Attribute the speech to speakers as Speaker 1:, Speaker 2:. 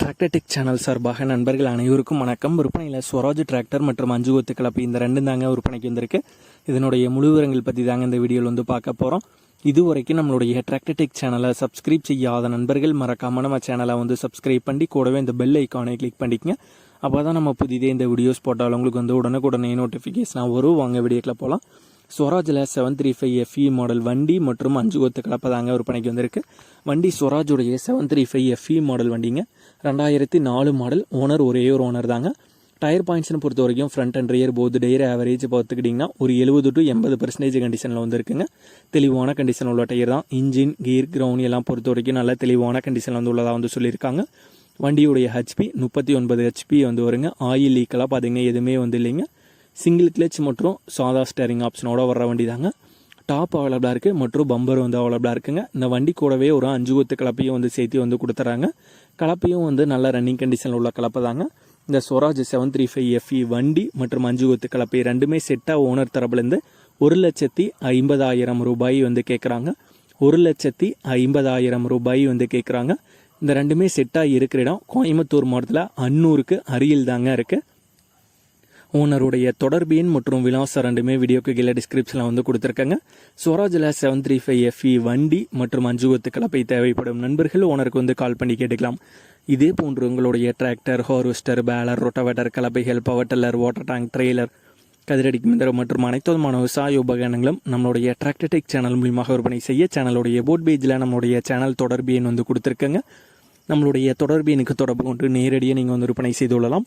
Speaker 1: Tractor tech channel சார்பாக நண்பர்கள் அனைவருக்கும் வணக்கம். விற்பனையில் ஸ்வராஜ் டிராக்டர் மற்றும் அஞ்சு கொத்து கலப்பு இந்த ரெண்டும் தாங்க விற்பனைக்கு வந்திருக்கு. இதனுடைய முழு விவரங்கள் பற்றி தாங்க இந்த வீடியோவில் வந்து பார்க்க போகிறோம் இதுவரைக்கும் நம்மளுடைய டிராக்டர் டெக் சேனலை சப்ஸ்கிரைப் செய்யாத நண்பர்கள் மறக்காமல் நம்ம சேனலை வந்து சப்ஸ்கிரைப் பண்ணி கூடவே இந்த பெல் ஐக்கானை கிளிக் பண்ணிக்கங்க. அப்போ தான் நம்ம புதிதே இந்த வீடியோஸ் போட்டால் உங்களுக்கு வந்து உடனுக்குடனே நோட்டிஃபிகேஷனாக வரும். வாங்க வீடியோக்கில் போகலாம் ஸ்வராஜில் seven three five FE model வண்டி மற்றும் அஞ்சு கொத்து கலப்பை தாங்க விற்பனைக்கு வந்திருக்கு. வண்டி ஸ்வராஜுடைய seven three five FE model வண்டிங்க. ரெண்டாயிரத்தி நாலு மாடல் ஓனர் ஒரே ஒரு ஓனர் தாங்க. டயர் பாயிண்ட்ஸ்னு பொறுத்த வரைக்கும் front and rear both tyre average பார்த்துக்கிட்டிங்கன்னா ஒரு எழுபது டு எண்பது பர்சன்டேஜ் கண்டிஷனில் வந்துருக்குங்க. தெளிவான கண்டிஷன் உள்ள டயர் தான். இன்ஜின் கீர் கிரவுண்ட் எல்லாம் பொறுத்த வரைக்கும் நல்ல தெளிவான கண்டிஷனில் வந்து உள்ளதாக வந்து சொல்லியிருக்காங்க. வண்டியுடைய ஹெச்பி முப்பத்தி ஒன்பது ஹெச்பி வந்து வருங்க. ஆயில் லீக்கெல்லாம் பார்த்தீங்கன்னா எதுவுமே வந்து இல்லைங்க. சிங்கிள் கிளச் மற்றும் சாதா ஸ்டேரிங் ஆப்ஷனோட வர்ற வண்டி தாங்க டாப் அவைலபிளாக இருக்குது மற்றும் பம்பர் வந்து அவைலபிளாக இருக்குங்க. இந்த வண்டி கூடவே ஒரு அஞ்சு கொத்து கலப்பையும் வந்து சேர்த்து வந்து கொடுத்துறாங்க. கலப்பையும் வந்து நல்ல ரன்னிங் கண்டிஷனில் உள்ள கலப்பை தாங்க. இந்த Swaraj seven three five FE வண்டி மற்றும் அஞ்சு கொத்து கலப்பை ரெண்டுமே செட்டாக ஓனர் தரப்புலேருந்து ஒரு லட்சத்தி ஐம்பதாயிரம் ரூபாய் வந்து கேட்குறாங்க ஒரு லட்சத்தி ஐம்பதாயிரம் ரூபாய் வந்து கேட்குறாங்க இந்த ரெண்டுமே செட்டாக இருக்கிற இடம் கோயம்புத்தூர் மாவட்டத்தில் அன்னூருக்கு அருகில் தாங்க இருக்குது ஓனருடைய தொடர்பு எண் மற்றும் விலாசம் ரெண்டுமே வீடியோக்கு கீழே டிஸ்கிரிப்ஷனில் வந்து கொடுத்துருக்காங்க. ஸ்வராஜில் செவன் த்ரீ ஃபைவ் எஃப்இ வண்டி மற்றும் அஞ்சு ஒத்து கலப்பை தேவைப்படும் நண்பர்கள் ஓனருக்கு வந்து கால் பண்ணி கேட்டுக்கலாம். இதே போன்று உங்களுடைய tractor harvester baler rotavator கலப்பைகள் power tiller water tank trailer கதிரடி மிந்திரம் மற்றும் அனைத்து விதமான விவசாய உபகரணங்களும் நம்மளுடைய டிராக்டர்டெக் சேனல் மூலியமாக விற்பனை செய்ய சேனலுடைய போட் பேஜில் நம்மளுடைய சேனல் தொடர்பு எண் வந்து கொடுத்துருக்கங்க. நம்மளுடைய தொடர்பு எனக்கு தொடர்பு கொண்டு நேரடியாக நீங்கள் வந்து விற்பனை செய்து கொள்ளலாம்.